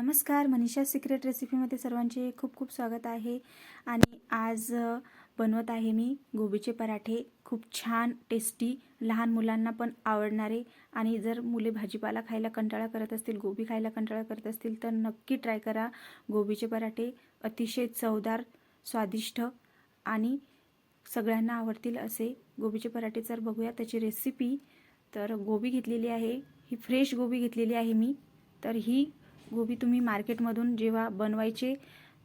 नमस्कार मनीषा सिक्रेट रेसिपीमध्ये सर्वांचे खूप खूप स्वागत आहे. आणि आज बनवत आहे मी गोबीचे पराठे. खूप छान टेस्टी लहान मुलांना पण आवडणारे. आणि जर मुले भाजीपाला खायला कंटाळा करत असतील गोबी खायला कंटाळा करत असतील तर नक्की ट्राय करा गोबीचे पराठे. अतिशय चवदार स्वादिष्ट आणि सगळ्यांना आवडतील असे गोबीचे पराठे. जर बघूया त्याची रेसिपी तर गोबी घेतलेली आहे. ही फ्रेश गोबी घेतलेली आहे मी. तर ही गोबी तुम्ही मार्केटमधून जेव्हा बनवायचे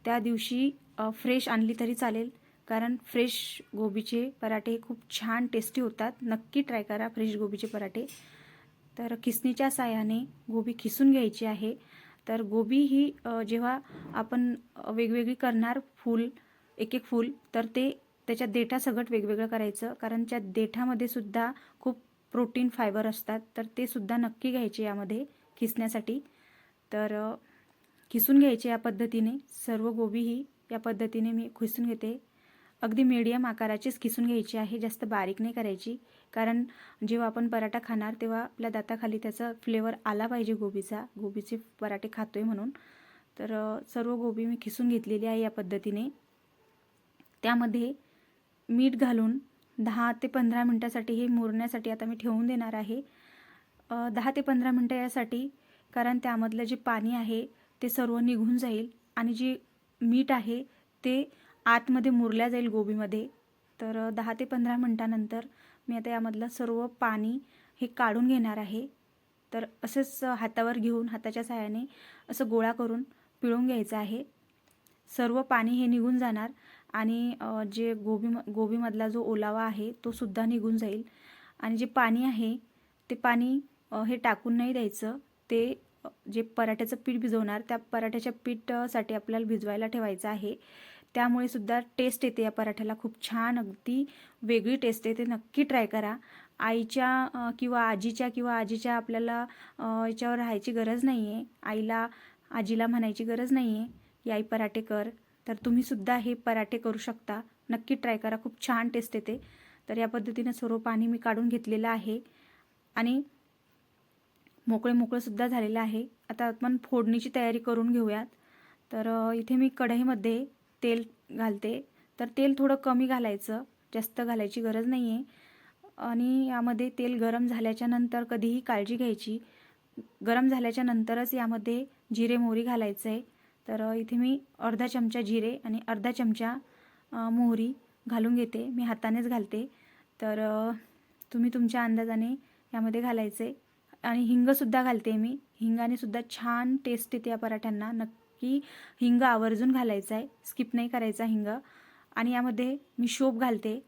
त्या दिवशी फ्रेश आणली तरी चालेल. कारण फ्रेश गोबीचे पराठे हे खूप छान टेस्टी होतात. नक्की ट्राय करा फ्रेश गोबीचे पराठे. तर किसणीच्या साह्याने गोबी खिसून घ्यायची आहे. तर गोबी ही जेव्हा आपण वेगवेगळी करणार फूल एक एक फूल तर ते त्याच्या देठा सगट वेगवेगळं करायचं. कारण त्या देठामध्ये सुद्धा खूप प्रोटीन फायबर असतात. तर ते सुद्धा नक्की घ्यायचे यामध्ये खिसण्यासाठी. तर खिसून घ्यायचे या पद्धतीने. सर्व गोबी ही या पद्धतीने मी खिसून घेते. अगदी मीडियम आकाराचीच खिसून घ्यायची आहे जास्त बारीक नाही करायची. कारण जेव्हा आपण पराठा खाणार तेव्हा आपल्या दाताखाली त्याचा फ्लेवर आला पाहिजे गोबीचा. गोबीचे पराठे खातोय म्हणून. तर सर्व गोबी मी खिसून घेतलेली आहे या पद्धतीने. त्यामध्ये मीठ घालून दहा ते पंधरा मिनटासाठी हे मुरण्यासाठी आता मी ठेवून देणार आहे. दहा ते पंधरा मिनटं यासाठी कारण त्यामधलं जे पाणी आहे ते सर्व निघून जाईल आणि जे मीठ आहे ते आतमध्ये मुरल्या जाईल गोबीमध्ये. तर दहा ते पंधरा मिनटानंतर मी आता यामधलं सर्व पाणी हे काढून घेणार आहे. तर असंच हातावर घेऊन हाताच्या सहाय्याने असं गोळा करून पिळून घ्यायचं आहे. सर्व पाणी हे निघून जाणार आणि जे गोबी गोबीमधला जो ओलावा आहे तो सुद्धा निघून जाईल. आणि जे पाणी आहे ते पाणी हे टाकून नाही द्यायचं. ते जे पराठ्याचं पीठ भिजवणार त्या पराठ्याच्या पीठसाठी आपल्याला भिजवायला ठेवायचं आहे. त्यामुळे सुद्धा टेस्ट येते या पराठ्याला. खूप छान अगदी वेगळी टेस्ट येते. नक्की ट्राय करा. आईच्या किंवा आजीच्या किंवा आजीच्या आपल्याला याच्यावर राहायची गरज नाही आहे आईला आजीला म्हणायची गरज नाही आहे की आई पराठे कर. तर तुम्ही सुद्धा हे पराठे करू शकता. नक्की ट्राय करा. खूप छान टेस्ट येते. तर या पद्धतीने सर्व पाणी मी काढून घेतलेलं आहे. आणि मोकळे मोकळंसुद्धा झालेलं आहे. आता आपण फोडणीची तयारी करून घेऊयात. तर इथे मी कढईमध्ये तेल घालते. तर तेल थोडं कमी घालायचं. जास्त घालायची गरज नाही आहे आणि यामध्ये तेल गरम झाल्याच्यानंतर कधीही काळजी घ्यायची. गरम झाल्याच्या नंतरच यामध्ये जिरे मोहरी घालायचं. आहे तर इथे मी अर्धा चमचा जिरे आणि अर्धा चमचा मोहरी घालून घेते. मी हातानेच घालते. तर तुम्ही तुमच्या अंदाजाने यामध्ये घालायचे. आणि हिंगसुद्धा घालते मी. हिंगाने सुद्धा छान टेस्ट येते या पराठ्यांना. नक्की हिंग आवर्जून घालायचा आहे. स्किप नाही करायचा हिंग. आणि यामध्ये मी शोप घालते.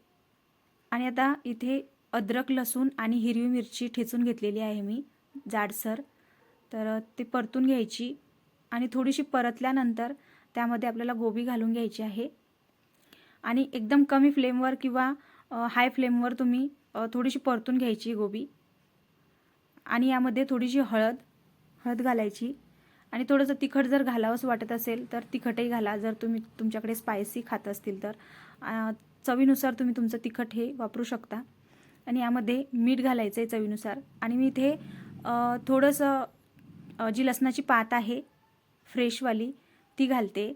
आणि आता इथे अद्रक लसूण आणि हिरवी मिरची ठेचून घेतलेली आहे मी जाडसर. तर ते परतून घ्यायची. आणि थोडीशी परतल्यानंतर त्यामध्ये आपल्याला गोबी घालून घ्यायची आहे. आणि एकदम कमी फ्लेमवर किंवा हाय फ्लेमवर तुम्ही थोडीशी परतून घ्यायची गोबी. आणि यामध्ये थोडीशी हळद हळद घालायची. आणि थोडंसं तिखट जर घालावंसं वाटत असेल तर तिखटही घाला. जर तुम्ही तुमच्याकडे स्पायसी खात असतील तर चवीनुसार तुम्ही तुमचं तिखट हे वापरू शकता. आणि यामध्ये मीठ घालायचं आहे चवीनुसार. आणि मी इथे थोडंसं जी लसणाची पात आहे फ्रेशवाली ती घालते.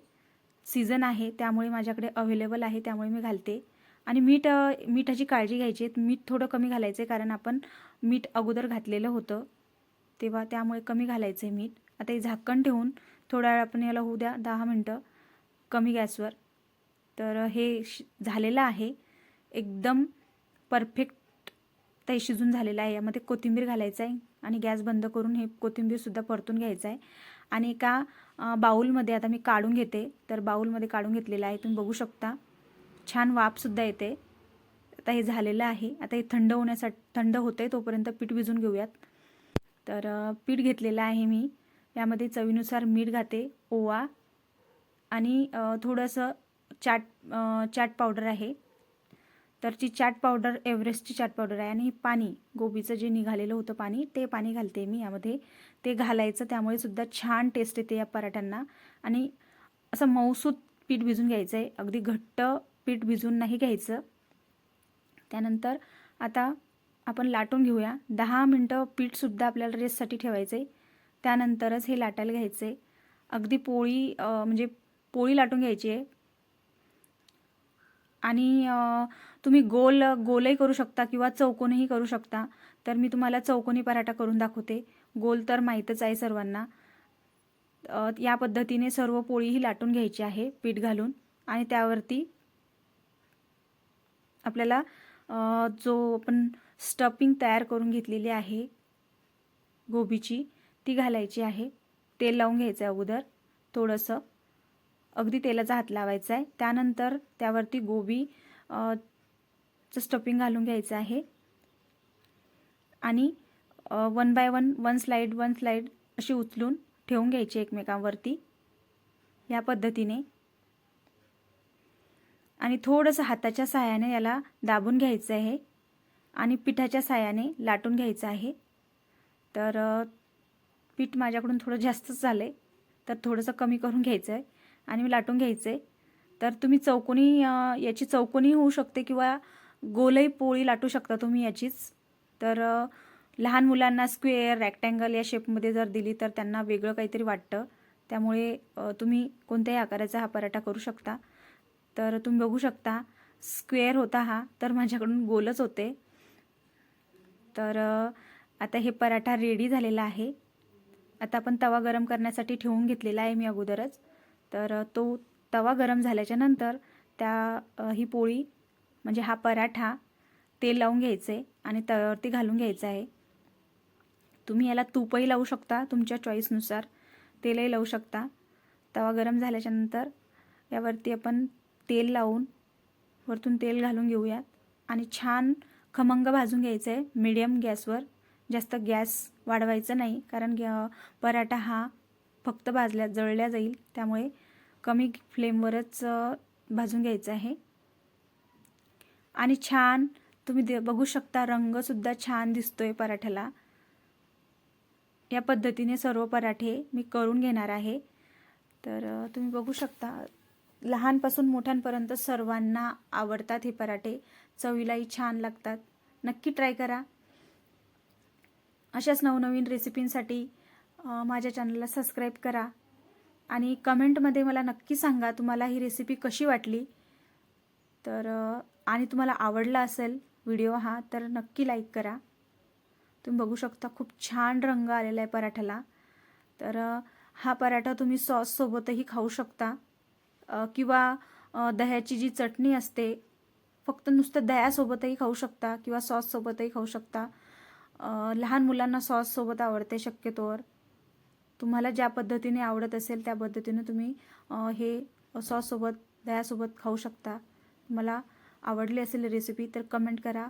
सीझन आहे त्यामुळे माझ्याकडे अवेलेबल आहे त्यामुळे मी घालते. आणि मीठ मिठाची काळजी घ्यायची. आहे मीठ थोडं कमी घालायचं आहे कारण आपण मीठ अगोदर घातलेलं होतं. तेव्हा त्यामुळे कमी घालायचं आहे मीठ. आता हे झाकण ठेवून थोडा वेळ आपण याला होऊ द्या दहा मिनटं. कमी गॅसवर. तर हे झालेलं आहे. एकदम परफेक्ट ते शिजून झालेलं आहे. यामध्ये कोथिंबीर घालायचं आहे आणि गॅस बंद करून हे कोथिंबीरसुद्धा परतून घ्यायचं आहे आणि एका बाऊलमध्ये आता मी काढून घेते. तर बाऊलमध्ये काढून घेतलेलं आहे. तुम्ही बघू शकता. छान वाफसुद्धा येते. आता हे झालेलं आहे. आता हे थंड होण्यासाठी थंड होतं आहे तोपर्यंत पीठ भिजून घेऊयात. तर पीठ घेतलेलं आहे मी. यामध्ये चवीनुसार मीठ घाते ओवा आणि थोडंसं चाट चाट पावडर आहे. तर ची चाट पावडर एव्हरेस्टची चाट पावडर आहे आणि पाणी गोबीचं जे निघालेलं होतं पाणी ते पाणी घालते मी यामध्ये. ते घालायचं त्यामुळे सुद्धा छान टेस्ट येते या पराठ्यांना. आणि असं मऊसूत पीठ भिजून घ्यायचं आहे अगदी घट्ट पीठ भिजून नाही घ्यायचं. त्यानंतर आता आपण लाटून घेऊया. दहा मिनटं पीठसुद्धा आपल्याला रेस्टसाठी ठेवायचं आहे त्यानंतरच हे लाटायला घ्यायचं आहे अगदी पोळी म्हणजे पोळी लाटून घ्यायची आहे. आणि तुम्ही गोल गोलही करू शकता किंवा चौकोनही करू शकता. तर मी तुम्हाला चौकोनी पराठा करून दाखवते. गोल तर माहीतच आहे सर्वांना. या पद्धतीने सर्व पोळीही लाटून घ्यायची आहे पीठ घालून. आणि त्यावरती आपल्याला जो आपण स्टफिंग तयार करून घेतलेली आहे गोबीची ती घालायची आहे. तेल लावून घ्यायचं आहे अगोदर थोडंसं. अगदी तेलाचा हात लावायचा आहे त्यानंतर त्यावरती गोबी चं स्टफिंग घालून घ्यायचं आहे. आणि one by one one slide one slide अशी उचलून ठेवून घ्यायची एकमेकांवरती. या पद्धतीने. आणि थोडंसं हाताच्या सहाय्याने याला दाबून घ्यायचं आहे. आणि पिठाच्या सहाय्याने लाटून घ्यायचं आहे. तर पीठ माझ्याकडून थोडं जास्तच झालं आहे तर थोडंसं कमी करून घ्यायचं आहे आणि मी लाटून घ्यायचं आहे तर तुम्ही चौकोनी याची चौकोनी होऊ शकते किंवा गोलही पोळी लाटू शकता तुम्ही याचीच. तर लहान मुलांना स्क्वेअर रॅक्टँगल या शेपमध्ये जर दिली तर त्यांना वेगळं काहीतरी वाटतं. त्यामुळे तुम्ही कोणत्याही आकाराचा हा पराठा करू शकता. तर तुम्ही बघू शकता स्क्वेअर होता हा तर माझ्याकडून गोलच होते. तर आता हे पराठा रेडी झालेला आहे. आता आपण तवा गरम करण्यासाठी ठेवून घेतलेला आहे मी अगोदरच. तर तो तवा गरम झाल्याच्यानंतर त्या ही पोळी म्हणजे हा पराठा तेल लावून घ्यायचं आहे आणि तव्यावरती घालून घ्यायचं आहे. तुम्ही याला तूपही लावू शकता तुमच्या चॉईसनुसार तेलही लावू शकता. तवा गरम झाल्याच्यानंतर यावरती आपण तेल लावून वरतून तेल घालून घेऊयात. आणि छान खमंग भाजून घ्यायचं आहे मिडियम गॅसवर जास्त गॅस वाढवायचं नाही कारण गॅ पराठा हा फक्त भाजल्या जळल्या जाईल. त्यामुळे कमी फ्लेमवरच भाजून घ्यायचं आहे. आणि छान तुम्ही दे बघू शकता रंगसुद्धा छान दिसतोय पराठ्याला. या पद्धतीने सर्व पराठे मी करून घेणार आहे. तर तुम्ही बघू शकता लहानपासून मोठ्यांपर्यंत सर्वांना आवडतात हे पराठे. चवीलाही छान लागतात. नक्की ट्राय करा. अशाच नवनवीन रेसिपींसाठी माझ्या चॅनलला सबस्क्राईब करा. आणि कमेंटमध्ये मला नक्की सांगा तुम्हाला ही रेसिपी कशी वाटली. तर आणि तुम्हाला आवडला असेल व्हिडिओ हा तर नक्की लाईक करा. तुम्ही बघू शकता खूप छान रंग आलेला आहे पराठ्याला. तर हा पराठा तुम्ही सॉससोबतही खाऊ शकता. किंवा दह्याची जी चटणी असते फक्त नुसतं दह्यासोबतही खाऊ शकता किंवा सॉससोबतही खाऊ शकता. लहान मुलांना सॉससोबत आवडते शक्यतोवर. तुम्हाला ज्या पद्धतीने आवडत असेल त्या पद्धतीने तुम्ही हे सॉससोबत दह्यासोबत खाऊ शकता. मला आवडली असेल रेसिपी तर कमेंट करा.